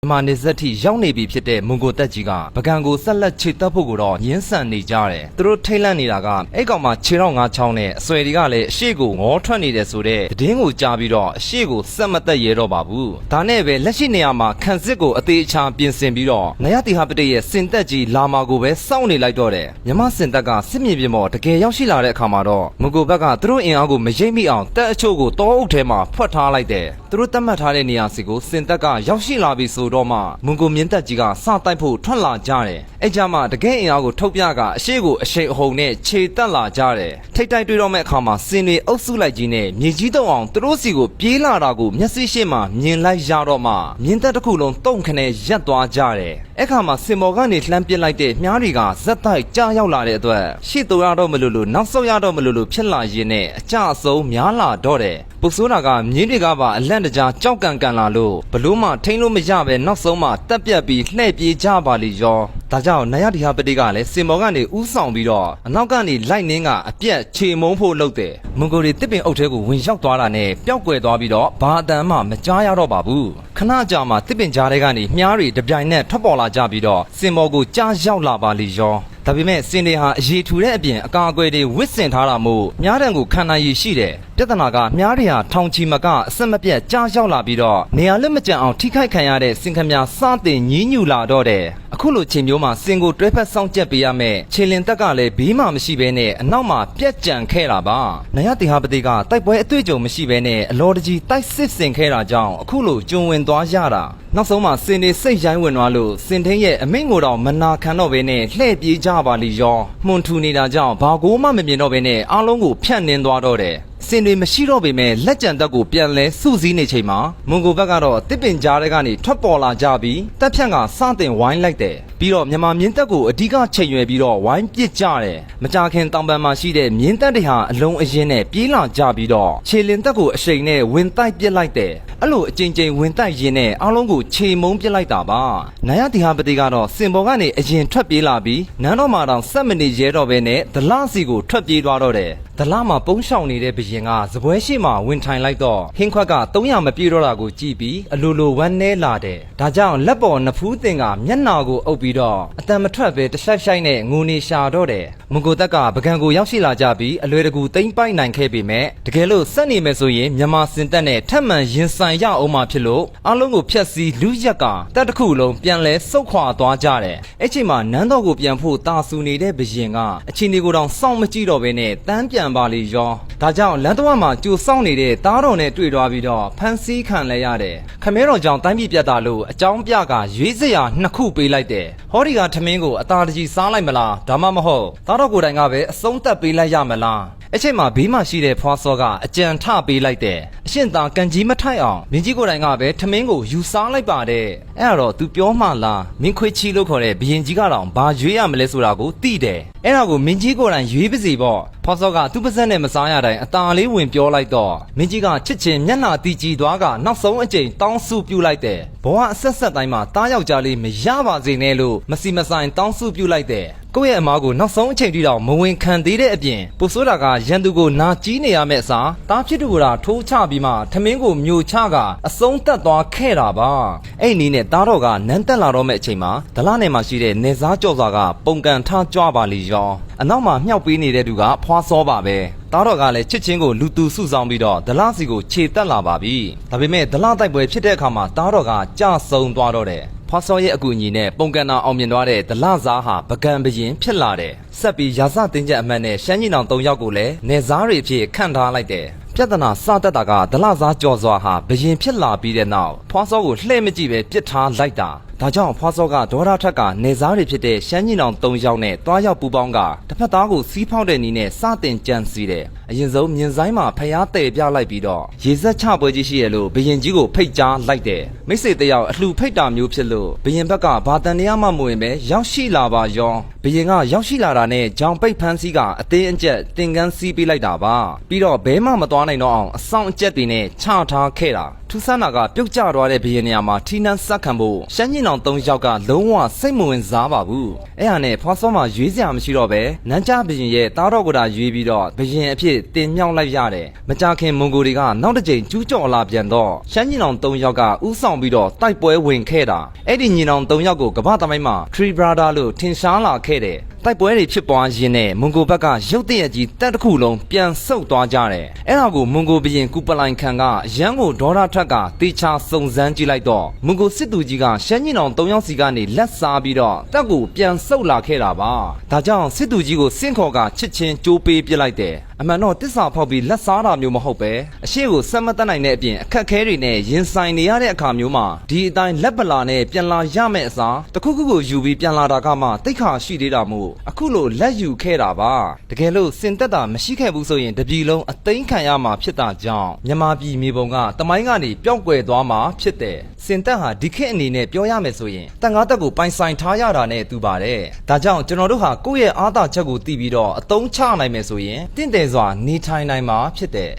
မြန်မာနေဆက်ထိရောက်နေပြီဖြစ်တဲ့မွန်ဂိုတက်ကြီးကပကံကိုဆက်လက်ခြေတက်ဖို့ကိုတော့ညှင်းဆန်နေကြတယ်သူတို့ထိတ်လန့်နေတာကအဲ့ကောင်မှာခြေတော့ငါးချောင်းနဲ့အဆွဲတွေကလည်းအရှိကိုငေါထွက်နေတယ်ဆိုတဲ့သတင်းကိုကြားပြီးတော့အရှိကိုစက်မသက်ရဲတော့ပါဘူးဒါနဲ့ပဲလက်ရှိနေရာမှာခန့်စစ်ကိုအသေးအချာပြင်ဆင်ပြီးတော့နရတိဟာပတိရဲ့စင်တက်ကြီးလာမာကိုပဲစောင့်နေလိုက်တော့တယ်မြမစင်တက်ကစစ်မြေပြင်ပေါ်တကယ်ရောက်ရှိလာတဲ့အခါမှာတော့မွန်ဂိုဘက်ကသူတို့အင်အားကိုမရိပ်မိအောင်တက်အချို့ကိုတောအုပ်ထဲမှာဖွက်ထားလိုက်တယ်သူတို့တတ်မှတ်ထားတဲ့နေရာစီကိုစင်တက်ကရောက်ရှိလာပြီဆိုတော့မှမွန်ဂိုမြင်းတက်ကြီးကစတိုက်ဖို့ထွက်လာကြတယ်အဲ့ကြမှာတကယ်အင်အားကိုထုတ်ပြကအရှိကိုအရှိန်အဟုန်နဲ့ခြေတက်လာကြတယ်ထိတ်တိုက်တွေ့တော့မဲ့အခါမှာစင်တွေအုပ်စုလိုက်ကြီးနဲ့မြေကြီးတုံအောင်သူတို့စီကိုပြေးလာတာကိုမျက်စိရှေ့မှာမြင်လိုက်ရတော့မှမြင်းတက်တစ်ခုလုံးတုံခနဲ့ရက်သွားကြတယ် အဲ့ခါမှာစင်မော်ကနေလှမ်းပစ်လိုက်တဲ့မြားတွေကဇက်တိုက်ကြားရောက်လာတဲ့အတွက်ရှေ့တော်ရတော့မလို့လို့နောက်ဆုတ်ရတော့မလို့လို့ဖြစ်လာရင်းနဲ့အကြအဆုံးများလာတော့တယ်ပုဆိုးနာကမြင်းတွေကပါအလန့်တကြားကြောက်ကန်ကန်လာလို့ဘလို့မှထိန်းလို့မရပဲနောက်ဆုံးမှတက်ပြက်ပြီးလှည့်ပြေးကြပါလိရောဒါကြောင့်နယဒီဟာပတိကလည်းစင်မော်ကနေဥဆောင်ပြီးတော့အနောက်ကနေလိုက်နှင်းကအပြက်ခြေမုံဖို့လုပ်တယ်မွန်ဂိုတွေတစ်ပင်အုပ်ထဲကိုဝင်ရောက်သွားတာနဲ့ပျောက်ကွယ်သွားပြီးတော့ဘာအတန်မှမကြားရတော့ပါဘူးခဏကြာမှတစ်ပင်ကြားထဲကနေမြားတွေတပြိုင်နက်ထွက်ပေါ်လာကြပြီးတော့စင်မော်ကိုကြားရောက်လာပါလိရောဒါပေမဲ့စင်တွေဟာအရေးထူတဲ့အပြင်အကာအကွယ်တွေဝစ်စင်ထားတာမို့မြားတံကိုခံနိုင်ရည်ရှိတယ်ပြဿနာကမြားတွေဟာထောင်ချီမကအဆက်မပြတ်ကြားရောက်လာပြီးတော့နေရာလွတ်မကျန်အောင်ထိခိုက်ခံရတဲ့စင်ခမများစတင်ညင်းညူလာတော့တယ်အခုလိုချိန်မျိုးမှာစင်ကိုတွဲဖက်ဆောင်ကြက်ပေးရမယ်ခြေလင်တက်ကလည်းဘေးမှမရှိဘဲနဲ့အနောက်မှာပြက်ကြံခဲ့တာပါနယတေဟာပတိကတိုက်ပွဲအတွေ့အကြုံမရှိဘဲနဲ့အလောတကြီးတိုက်စစ်စင်ခဲ့တာကြောင့်အခုလိုကျွံဝင်သွားရတာနောက်ဆုံးမှာစင်နေစိတ်ရိုင်းဝင်သွားလို့စင်ထင်းရဲ့အမိန့်ကိုတော့မနာခံတော့ဘဲနဲ့လှည့်ပြေးကြပါလိရောမှုန်ထူနေတာကြောင့်ဘာကိုမှမမြင်တော့ဘဲနဲ့အားလုံးကိုဖြန့်နှင်းသွားတော့တယ် စင်တွေမရှိတော့ပေမဲ့လက်ကြံတက်ကိုပြန်လဲစုစည်းနေချိန်မှာမွန်ဂိုဘက်ကတော့တစ်ပင်ကြားထဲကနေထွက်ပေါ်လာကြပြီးတက်ဖြန့်ကစတင်ဝိုင်းလိုက်တယ် ပြီးတော့မြန်မာမြင်းတက်ကိုအဓိကချိန်ရွယ်ပြီးတော့ဝိုင်းပစ်ကြတယ်မကြခင်တောင်ပံမှာရှိတဲ့မြင်းတက်တွေဟာအလုံးအရင်နဲ့ပြေးလာကြပြီးတော့ခြေလင်တက်ကိုအရှိန်နဲ့ဝင်တိုက်ပစ်လိုက်တယ်အဲ့လိုအကြိမ်ကြိမ်ဝင်တိုက်ရင်းနဲ့အားလုံးကိုခြေမုံပစ်လိုက်တာပါနာယတိဟာပတိကတော့စင်ပေါ်ကနေအရင်ထွက်ပြေးလာပြီးနန်းတော်မှာတောင်စက်မနေရဲတော့ဘဲနဲ့ဒလစီကိုထွက်ပြေးသွားတော့တယ်ဒလမှာပုံရှောင်နေတဲ့ဘရင်ကစပွဲရှိမှဝင်ထိုင်လိုက်တော့ဟင်းခွက်က300မပြည့်တော့တာကိုကြည့်ပြီးအလိုလိုဝမ်းနဲလာတယ်ဒါကြောင့်လက်ပေါ်နဖူးတင်ကမျက်နာကိုအုပ်ပြီးတော့အတန်မထွက်ပဲတရှိုက်ရှိုက်နဲ့ငိုနေရှာတော့တယ်မွန်ဂိုတက်ကပကံကိုရောက်ရှိလာကြပြီးအလွယ်တကူတိမ့်ပိုက်နိုင်ခဲ့ပေမဲ့တကယ်လို့စက်နေမယ်ဆိုရင်မြန်မာစင်တက်နဲ့ထက်မှန်ရင်ဆိုင်ရအောင်မှဖြစ်လို့အလုံးကိုဖျက်ဆီးလူရက်ကတက်တစ်ခုလုံးပြန်လဲစုတ်ခွာသွားကြတယ်အဲ့ချိန်မှာနန်းတော်ကိုပြန်ဖို့တာဆူနေတဲ့ဘရင်ကအချင်းဒီကိုတောင်စောင့်မကြည့်တော့ဘဲနဲ့တန်းပြန်ပါလေရောဒါကြောင့်လမ်းတော်မှာကြိုစောင့်နေတဲ့တားတော်နဲ့တွေ့သွားပြီးတော့ဖန်ဆီးခံလဲရတယ်ခမဲတော်ကြောင့်တိုင်းပြည်ပြတ်တာလို့အကြောင်းပြကရွေးစရာနှစ်ခုပေးလိုက်တယ်ဟောဒီကထမင်းကိုအသာတကြီးစားလိုက်မလားဒါမှမဟုတ်တားတော်ကိုယ်တိုင်ကပဲအဆုံးသက်ပေးလိုက်ရမလားအချိန်မှာဘေးမှာရှိတဲ့ဖွာစောကအကြံထပေးလိုက်တယ်အရှင်သာကန်ကြီးမထိုက်အောင်မင်းကြီးကိုယ်တိုင်ကပဲထမင်းကိုယူစားလိုက်ပါတယ်အဲ့ဒါတော့ तू ပြောမှလားမင်းခွေးချီလို့ခေါ်တဲ့ဘရင်ကြီးကတော့ဘာရွေးရမလဲဆိုတာကိုသိတယ်အဲ့ဒါကိုမင်းကြီးကိုယ်တိုင်ရွေးပါစီပေါ့ဖွာစောကသူ့ပါဇက်နဲ့မစားရတိုင်းအตาလေးဝင်ပြောလိုက်တော့မင်းကြီးကချစ်ချင်းမျက်နှာတီကြည်သွားကနောက်ဆုံးအကြိမ်တောင်းစုပြုလိုက်တယ်ဘဝအဆက်ဆက်တိုင်းမှာတားယောက်ျားလေးမရပါစေနဲ့လို့မစီမဆိုင်တောင်းစုပြုလိုက်တယ်ကိုယ့်ရဲ့အမားကိုနောက်ဆုံးအချိန်ထိတော့မဝင်ခံသေးတဲ့အပြင်ပူဆိုးတာကရန်သူကိုနာကြီးနေရမယ့်အစားတားဖြစ်သူကထိုးချပြီးမှထမင်းကိုမျိုးချကအဆုံးသက်သွားခဲ့တာပါအဲ့ဒီနဲ့တားတော့ကနန်းတက်လာတော့မယ့်အချိန်မှာဒလနယ်မှာရှိတဲ့နေစားကြော်စွာကပုံကန်ထားကြွပါလိရော အနောက်မှာမြှောက်ပေးနေတဲ့သူကဖွာစောပါပဲတားတော်ကလည်းချစ်ချင်းကိုလူသူစုဆောင်ပြီးတော့ဒလစီကိုခြေတက်လာပါပြီဒါပေမဲ့ဒလတိုက်ပွဲဖြစ်တဲ့အခါမှာတားတော်ကကြဆုံသွားတော့တယ်ဖွာစောရဲ့အကူအညီနဲ့ပုံကန်နာအောင်မြင်သွားတဲ့ဒလစားဟာပကံပရင်ဖြစ်လာတယ်ဆက်ပြီးရာဇတင်ချက်အမှတ်နဲ့ရှမ်းကြီးနောင်၃ယောက်ကိုလည်းနေစားတွေဖြစ်ခန့်ထားလိုက်တယ် ပြဿနာစတက်တာကဒလစားကြော်စွာဟာဘရင်ဖြစ်လာပြီးတဲ့နောက်ဖွာစောကိုလှဲ့မကြည့်ပဲပြစ်ထားလိုက်တာဒါကြောင့်ဖွာစောကဒေါရထက်ကနေစားတွေဖြစ်တဲ့ရှမ်းကြီးနောင်၃ယောက်နဲ့တွားရောက်ပူပေါင်းကတစ်ဖက်သားကိုစီးဖောက်တဲ့နီးနဲ့စတင်ကြံစီတယ်အရင်ဆုံးမြင်ဆိုင်မှာဖျားတဲ့ပြလိုက်ပြီးတော့ရေစက်ချပွဲကြီးရှိရလို့ဘရင်ကြီးကိုဖိတ်ကြားလိုက်တယ်မိတ်ဆွေတယောက်အလှဖိတ်တာမျိုးဖြစ်လို့ဘရင်ဘက်ကဘာတန်တရားမှမဝင်ပဲရောက်ရှိလာပါရောဘရင်ကရောက်ရှိလာတာနဲ့ဂျောင်ပိတ်ဖန်းစီကအသေးအကျက်တင်ကန်းစီးပေးလိုက်တာပါပြီးတော့ဘဲမှမသွားနိုင်တော့အောင်အဆောင်အကျက်တွေနဲ့ချထားခဲ့တာ ထူးဆန်းတာကပြုတ်ကျသွားတဲ့ဘရင်နေရာမှာထီနန်းဆက်ခံဖို့ရှမ်းကြီးနောင်၃ယောက်ကလုံးဝစိတ်မဝင်စားပါဘူးအဲ့ဟာနဲ့ဖွာစောမှာရွေးစရာမရှိတော့ပဲနန်းကြဘရင်ရဲ့တားတော်ကတာရွေးပြီးတော့ဘရင်အဖြစ်တင်မြှောက်လိုက်ရတယ်မကြခင်မွန်ဂိုတွေကနောက်တစ်ကြိမ်ကျူးကျော်လာပြန်တော့ရှမ်းကြီးနောင်၃ယောက်ကဥဆောင်ပြီးတော့တိုက်ပွဲဝင်ခဲ့တာအဲ့ဒီညီနောင်၃ယောက်ကိုကမ္ဘာသမိုင်းမှာ Tree Brother လို့ထင်ရှားလာခဲ့တယ်တိုက်ပွဲတွေဖြစ်ပွားရင်းနဲ့မွန်ဂိုဘက်ကရုတ်တရက်ကြီးတက်တစ်ခုလုံးပြန်ဆုတ်သွားကြတယ်။အဲ့ဒါကိုမွန်ဂိုဘရင်ကူပလိုင်ခန်ကရန်ကိုဒေါ်လာထက်ကတေချာစုံစမ်းကြည့်လိုက်တော့မွန်ဂိုစစ်သူကြီးကရှမ်းကြီးနောင်၃ယောက်စီကနေလက်စားပြီးတော့တက်ကိုပြန်ဆုတ်လာခဲ့တာပါ။ဒါကြောင့်စစ်သူကြီးကိုစင့်ခေါ်ကချစ်ချင်းကြိုးပေးပစ်လိုက်တယ်။ အမှန်တော့တစ္ဆာဖောက်ပြီးလက်စားတာမျိုးမဟုတ်ပဲအရှိကိုစက်မတက်နိုင်တဲ့အပြင်အခက်ခဲတွေနဲ့ရင်ဆိုင်နေရတဲ့အခါမျိုးမှာဒီအတိုင်းလက်ပလာနဲ့ပြန်လာရမယ့်အစားတစ်ခုခုကိုယူပြီးပြန်လာတာကမှတိတ်ခါရှိသေးတာမို့အခုလိုလက်ယူခဲ့တာပါတကယ်လို့စင်တက်တာမရှိခဲ့ဘူးဆိုရင်တပြည်လုံးအသိမ်းခံရမှာဖြစ်တာကြောင့်မြန်မာပြည်မြေပုံကတမိုင်းကနေပျောက်ကွယ်သွားမှာဖြစ်တယ်စင်တက်ဟာဒီခေတ်အနေနဲ့ပြောရမယ်ဆိုရင်တန်ကားတက်ကိုပိုင်ဆိုင်ထားရတာနဲ့တူပါတယ်ဒါကြောင့်ကျွန်တော်တို့ဟာကိုယ့်ရဲ့အားသာချက်ကိုသိပြီးတော့အသုံးချနိုင်မယ်ဆိုရင်တင့်တယ်စွာနေထိုင်နိုင်မှာဖြစ်တယ်